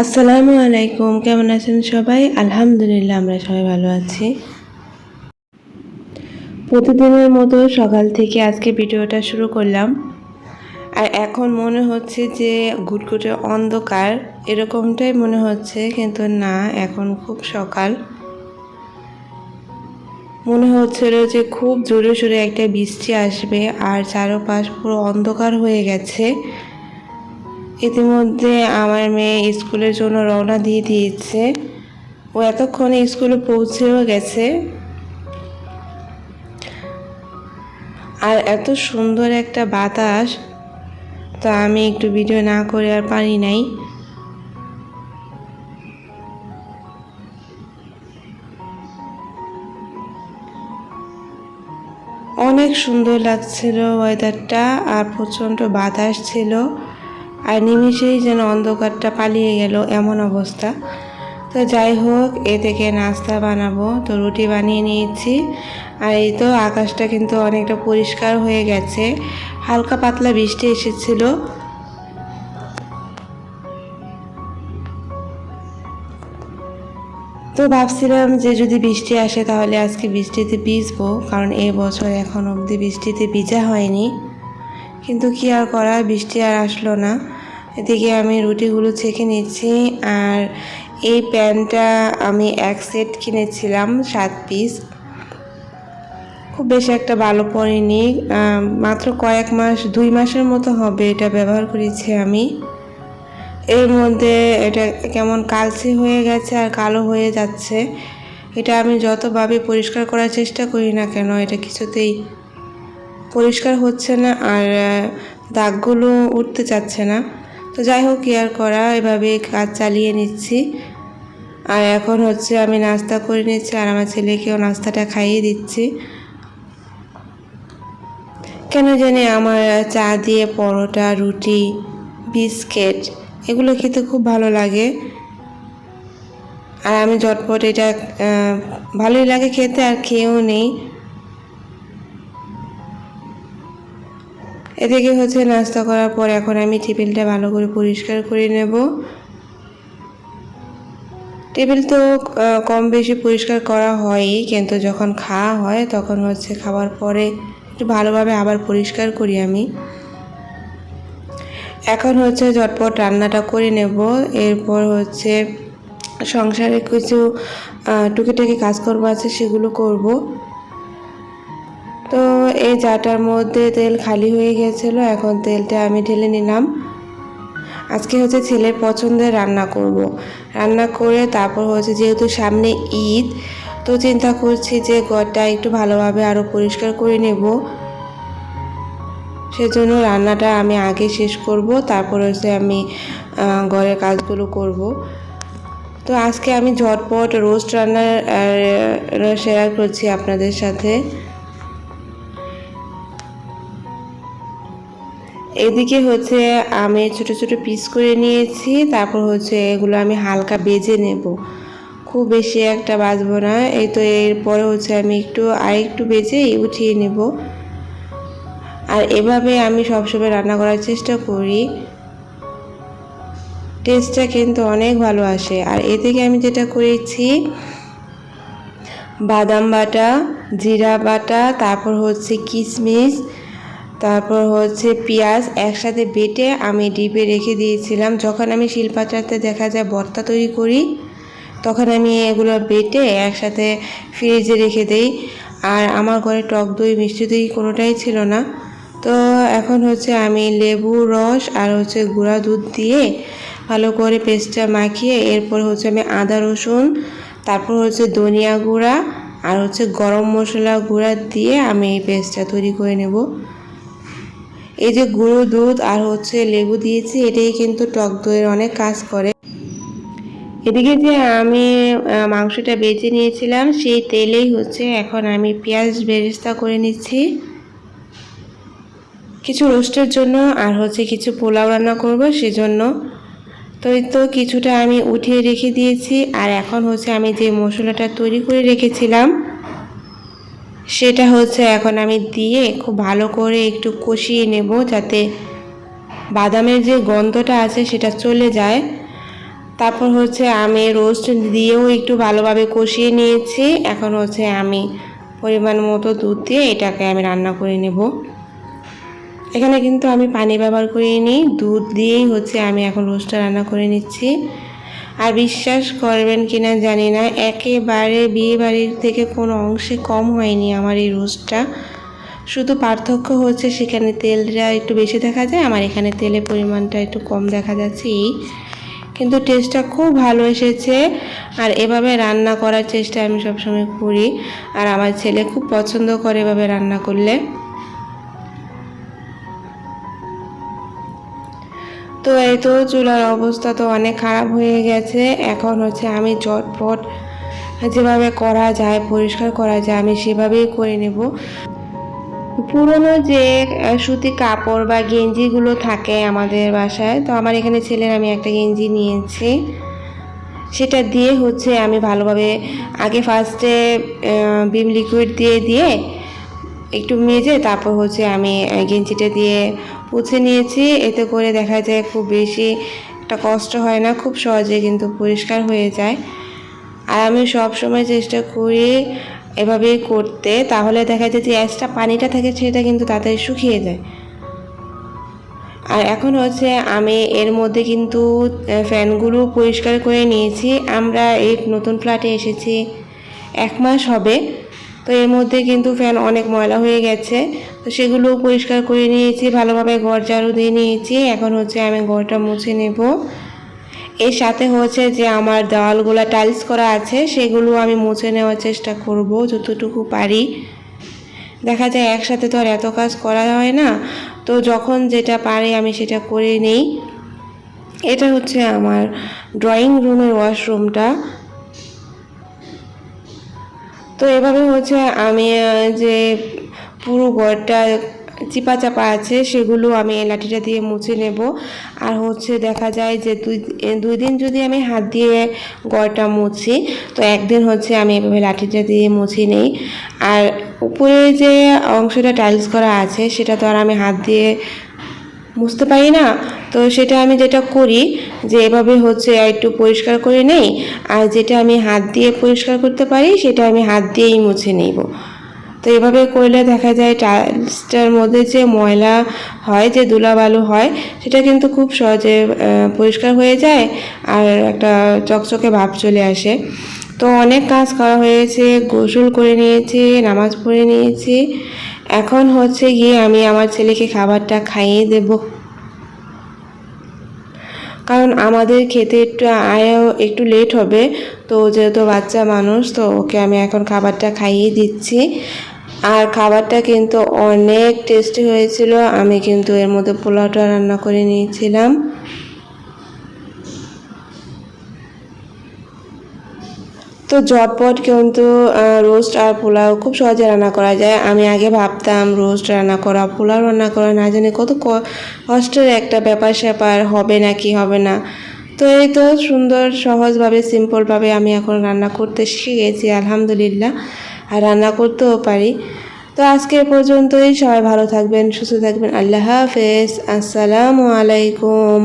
আসসালামু আলাইকুম, কেমন আছেন সবাই? আলহামদুলিল্লাহ, আমরা সবাই ভালো আছি। প্রতিদিনের মতো সকাল থেকে আজকে ভিডিওটা শুরু করলাম। আর এখন মনে হচ্ছে যে ঘুটঘুটে অন্ধকার, এরকমটাই মনে হচ্ছে, কিন্তু না, এখন খুব সকাল। মনে হচ্ছিল যে খুব জোরে সোরে একটা বৃষ্টি আসবে, আর চারপাশ পুরো অন্ধকার হয়ে গেছে। ইতিমধ্যে আমার মেয়ে স্কুলের জন্য রওনা দিয়ে দিয়েছে। ও এতক্ষণে স্কুলে পৌঁছেও গেছে। আর এত সুন্দর একটা বাতাস, তো আমি একটু ভিডিও না করে আর পারি নাই। অনেক সুন্দর লাগছিল ওয়েদারটা আর প্রচণ্ড বাতাস ছিল। আর নিমিষেই যেন অন্ধকারটা পালিয়ে গেল এমন অবস্থা। তো যাই হোক, এ থেকে নাস্তা বানাবো। তো রুটি বানিয়ে নিয়েছি। আর এই তো আকাশটা কিন্তু অনেকটা পরিষ্কার হয়ে গেছে। হালকা পাতলা বৃষ্টি এসেছিল। তো ভাবছিলাম যে যদি বৃষ্টি আসে তাহলে আজকে বৃষ্টিতে ভিজবো, কারণ এই বছর এখন অবধি বৃষ্টিতে ভিজা হয়নি। কিন্তু কি আর করা বৃষ্টি আর আসলো না। এদিকে আমি রুটিগুলো ছেঁকে নিচ্ছি আর এই প্যান্টটা আমি এক সেট কিনেছিলাম, সাত পিস। খুব বেশি একটা ভালো পড়েনি মাত্র কয়েক মাস, দুই মাসের মতো হবে এটা ব্যবহার করেছি আমি। এর মধ্যে এটা কেমন কালচে হয়ে গেছে আর কালো হয়ে যাচ্ছে, এটা আমি যতভাবে পরিষ্কার করার চেষ্টা করি না কেন, এটা কিছুতেই পরিষ্কার হচ্ছে না আর দাগগুলো উঠতে চাচ্ছে না। তো যাই হোক কেয়ার করা, এভাবে কাজ চালিয়ে নিচ্ছি। আর এখন হচ্ছে আমি নাস্তা করে নিচ্ছি, আর আমার ছেলেকেও নাস্তাটা খাইয়ে দিচ্ছি। কেন জানি আমার চা দিয়ে পরোটা, রুটি, বিস্কিট, এগুলো খেতে খুব ভালো লাগে। আর আমি ঝটপট এটা ভালোই লাগে খেতে, আর খেয়েও নেই। এদিকে হচ্ছে নাস্তা করার পর এখন আমি টেবিলটা ভালো করে পরিষ্কার করে নেব। টেবিল তো কম বেশি পরিষ্কার করা হয়ই, কিন্তু যখন খাওয়া হয় তখন হচ্ছে খাওয়ার পরে একটু ভালোভাবে আবার পরিষ্কার করি আমি। এখন হচ্ছে ঝটপট রান্নাটা করে নেব। এরপর হচ্ছে সংসারে কিছু টুকিটাকি কাজকর্ম আছে সেগুলো করব। তো এই চাটার মধ্যে তেল খালি হয়ে গেছিল এখন তেলটা আমি ঢেলে নিলাম। আজকে হচ্ছে ছেলের পছন্দের রান্না করব। রান্না করে তারপর হচ্ছে যেহেতু সামনে ঈদ, তো চিন্তা করছি যে ঘরটা একটু ভালোভাবে আরও পরিষ্কার করে নেব। সেজন্য রান্নাটা আমি আগে শেষ করব, তারপর হচ্ছে আমি ঘরের কাজগুলো করব। তো আজকে আমি ঝটপট রোস্ট রান্নার শেয়ার করছি আপনাদের সাথে। এদিকে হচ্ছে আমি ছোট ছোট পিস করে নিয়েছি, তারপর হচ্ছে এগুলো আমি হালকা বেজে নেব। খুব বেশি একটা বাজবো না, এই তো এরপরে হচ্ছে আমি একটু আর একটু বেজে উঠিয়ে নেব। আর এভাবে আমি সবসময় রান্না করার চেষ্টা করি। টেস্টটা কিন্তু অনেক ভালো আসে। আর এ থেকে আমি যেটা করেছি, বাদাম বাটা, জিরা বাটা, তারপর হচ্ছে কিশমিশ তারপর হচ্ছে পেঁয়াজ একসাথে বেটে আমি ডিপে রেখে দিয়েছিলাম। যখন আমি শিলপাটাতে দেখা যায় ভর্তা তৈরি করি, তখন আমি এগুলো বেটে একসাথে ফ্রিজে রেখে দেই। আর আমার ঘরে টক দই, মিষ্টি দই কোনোটাই ছিল না। তো এখন হচ্ছে আমি লেবু, রস আর হচ্ছে গুঁড়া দুধ দিয়ে ভালো করে পেস্টটা মাখিয়ে এরপর হচ্ছে আমি আদা, রসুন, তারপর হচ্ছে ধনিয়া গুঁড়া আর হচ্ছে গরম মশলা গুঁড়া দিয়ে আমি এই পেস্টটা তৈরি করে নেব। এই যে গুঁড়ো দুধ আর হচ্ছে লেবু দিয়েছি, এটাই কিন্তু টক দইয়ের অনেক কাজ করে। এদিকে যে আমি মাংসটা বেজে নিয়েছিলাম, সেই তেলেই হচ্ছে এখন আমি পেঁয়াজ বেরেস্তা করে নিচ্ছি। কিছু রোস্টের জন্য আর হচ্ছে কিছু পোলাও রান্না করব সেজন্য। তো এই তো কিছুটা আমি উঠিয়ে রেখে দিয়েছি, আর এখন হচ্ছে আমি যে মশলাটা তৈরি করে রেখেছিলাম সেটা হচ্ছে এখন আমি দিয়ে খুব ভালো করে একটু কষিয়ে নেব যাতে বাদামের যে গন্ধটা আছে সেটা চলে যায়। তারপর হচ্ছে আমি রোস্ট দিয়েও একটু ভালোভাবে কষিয়ে নিয়েছি। এখন হচ্ছে আমি পরিমাণ মতো দুধ দিয়ে এটাকে আমি রান্না করে নেব। এখানে কিন্তু আমি পানি ব্যবহার করিনি। দুধ দিয়েই হচ্ছে আমি এখন রোস্টটা রান্না করে নিচ্ছি। আর বিশ্বাস করবেন কিনা জানি না, একেবারে বিয়ে বাড়ির থেকে কোনো অংশে কম হয়নি আমার এই রোস্টটা শুধু পার্থক্য হচ্ছে সেখানে তেলটা একটু বেশি দেখা যায়, আমার এখানে তেলের পরিমাণটা একটু কম দেখা যাচ্ছে। এই কিন্তু টেস্টটা খুব ভালো এসেছে, আর এভাবে রান্না করার চেষ্টা আমি সবসময় করি। আর আমার ছেলে খুব পছন্দ করে এভাবে রান্না করলে। তো এই তো চুলার অবস্থা তো অনেক খারাপ হয়ে গেছে। এখন হচ্ছে আমি চটপট যেভাবে করা যায়, পরিষ্কার করা যায়, আমি সেভাবেই করে নেব। পুরনো যে সুতি কাপড় বা গেঞ্জিগুলো থাকে আমাদের বাসায়, তো আমার এখানে ছেলের আমি একটা গেঞ্জি নিয়েছি। সেটা দিয়ে হচ্ছে আমি ভালোভাবে আগে ফার্স্টে বিম লিকুইড দিয়ে দিয়ে একটু মেজে তারপর হচ্ছে আমি গেঞ্জিটা দিয়ে পুছে নিয়েছি। এতে করে দেখা যায় খুব বেশি একটা কষ্ট হয় না, খুব সহজে কিন্তু পরিষ্কার হয়ে যায়। আর আমি সব সময় চেষ্টা করি এভাবেই করতে, তাহলে দেখা যায় যে অ্যাসটা পানিটা থাকে সেটা কিন্তু তাড়াতাড়ি শুকিয়ে যায়। আর এখন হচ্ছে আমি এর মধ্যে কিন্তু ফ্যানগুলো পরিষ্কার করে নিয়েছি। আমরা এই নতুন ফ্ল্যাটে এসেছি। এক মাস হবে। তো এর মধ্যে কিন্তু ফ্যান অনেক ময়লা হয়ে গেছে। তো সেগুলো পরিষ্কার করে নিয়েছি, ভালোভাবে ঘর ঝাড়ু দিয়ে নিয়েছি। এখন হচ্ছে আমি ঘরটা মুছে নেব। এর সাথে হচ্ছে যে আমার দেওয়ালগুলো টাইলস করা আছে, সেগুলো আমি মুছে নেওয়ার চেষ্টা করব যতটুকু পারি। দেখা যায় একসাথে তো আর এত কাজ করা হয় না। তো যখন যেটা পারি আমি সেটা করে নেই। এটা হচ্ছে আমার ড্রয়িং রুমের ওয়াশরুমটা তো এভাবে হচ্ছে আমি যে পুরো ঘরটা চিপা চাপা আছে, সেগুলো আমি লাঠিটা দিয়ে মুছে নেব। আর হচ্ছে দেখা যায় যে দুই দুই দিন যদি আমি হাত দিয়ে গড়টা মুছি, তো একদিন হচ্ছে আমি এভাবে লাঠিটা দিয়ে মুছি নেই। আর উপরে যে অংশটা টাইলস করা আছে, সেটা তো আর আমি হাত দিয়ে বুঝতে পারি না। তো সেটা আমি যেটা করি যে এভাবে হচ্ছে একটু পরিষ্কার করে নেই আর যেটা আমি হাত দিয়ে পরিষ্কার করতে পারি সেটা আমি হাত দিয়েই মুছে নেব। তো এভাবে করলে দেখা যায় টাইলসটার মধ্যে যে ময়লা হয়, যে ধুলাবালু হয়, সেটা কিন্তু খুব সহজে পরিষ্কার হয়ে যায় আর একটা চকচকে ভাব চলে আসে। তো অনেক কাজ করা হয়েছে, গোসল করে নিয়েছি, নামাজ পড়ে নিয়েছি। এখন হচ্ছে গিয়ে আমি আমার ছেলেকে খাবারটা খাইয়ে দেব। কারণ আমাদের খেতে একটু আয়ও একটু লেট হবে। তো যেহেতু বাচ্চা মানুষ, তো ওকে আমি এখন খাবারটা খাইয়ে দিচ্ছি। আর খাবারটা কিন্তু অনেক টেস্টি হয়েছিল। আমি কিন্তু এর মধ্যে পোলাওটা রান্না করে নিয়েছিলাম। তো ঝটপট কিন্তু রোস্ট আর পোলাও খুব সহজে রান্না করা যায়। আমি আগে ভাবতাম রোস্ট রান্না করা, পোলাও রান্না করা, না জানি কত কষ্টের একটা ব্যাপার স্যাপার, হবে না কি হবে না। তো এই তো সুন্দর, সহজভাবে সিম্পলভাবে আমি এখন রান্না করতে শিখে গেছি, আলহামদুলিল্লাহ। আর রান্না করতেও পারি। তো আজকে পর্যন্তই, সবাই ভালো থাকবেন, সুস্থ থাকবেন, আল্লাহ হাফেজ, আসসালামু আলাইকুম।